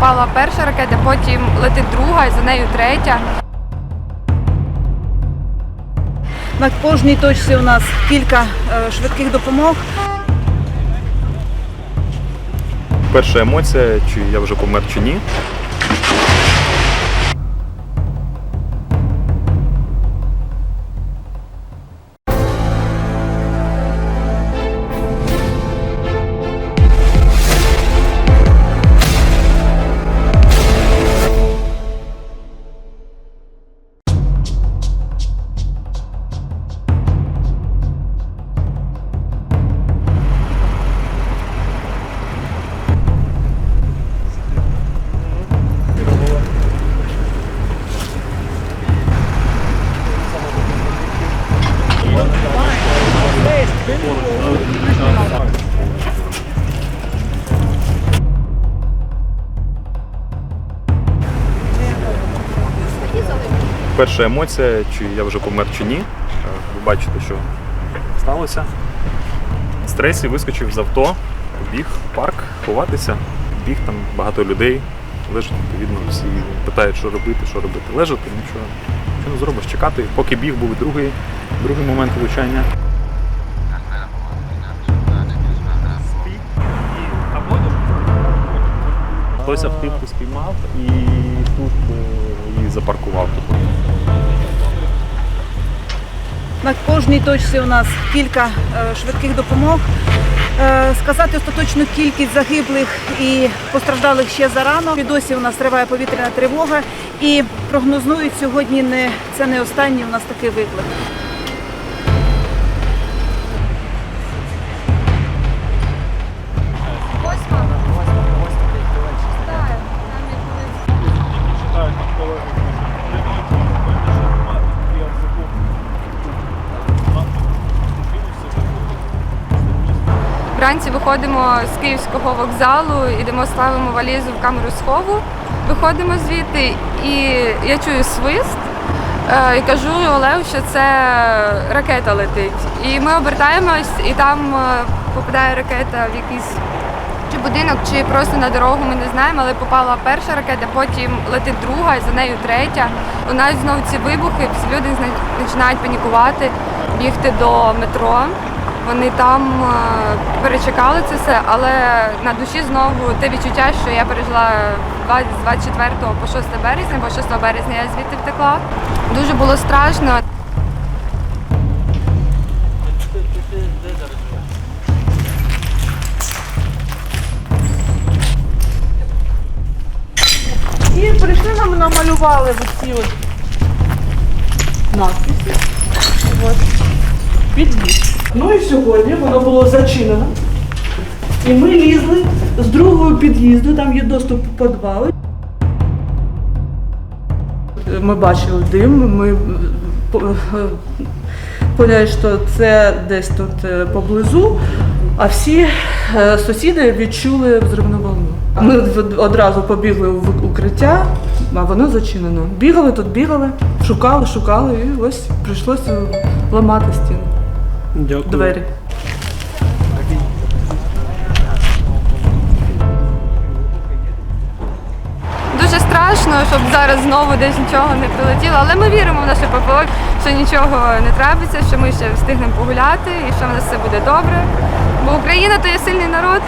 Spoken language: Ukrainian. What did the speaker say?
попала перша ракета, потім летить друга, і за нею третя. На кожній точці у нас кілька е, швидких допомог. Перша емоція, чи я вже помер чи ні. Перша емоція, чи я вже помер чи ні. Е, Ви бачите, що сталося. В стресі вискочив з авто, біг в парк ховатися. Біг там багато людей. Лежать, відповідно, всі питають, що робити, що робити. Лежати, нічого, нічого не зробиш. Чекати. Поки біг був другий, другий момент влучання. Хтось автівку спіймав і тут е, її запаркував. На кожній точці у нас кілька е, швидких допомог. Е, Сказати остаточну кількість загиблих і постраждалих ще зарано. І досі у нас триває повітряна тривога і прогнозують сьогодні не це не останній у нас такий виклик. Вранці виходимо з київського вокзалу, йдемо, ставимо валізу в камеру схову, виходимо звідти, і я чую свист. е, І кажу Олегу, що це ракета летить. І ми обертаємось, і там е, попадає ракета в якийсь чи будинок, чи просто на дорогу, ми не знаємо, але попала перша ракета, потім летить друга, і за нею третя. У нас знову ці вибухи, всі люди починають панікувати, бігти до метро. Вони там е, перечекали це все, але на душі знову те відчуття, що я пережила з 24 по 6 березня, бо 6 березня я звідти втекла. Дуже було страшно. І прийшли нам намалювали ці от надписи. Під'їзд. Ну і сьогодні воно було зачинено. І ми лізли з другого під'їзду, там є доступ у підвали. Ми бачили дим, ми е, поняли, що це десь тут е, поблизу, а всі е, сусіди відчули взривну волну. Ми одразу побігли в укриття, а воно зачинено. Бігали тут, бігали, шукали, шукали, і ось прийшлося ламати стіну, Дякую. двері. Дуже страшно, щоб зараз знову десь нічого не прилетіло, але ми віримо в наше ППО, що нічого не трапиться, що ми ще встигнемо погуляти і що в нас все буде добре. Бо Україна то є сильний народ.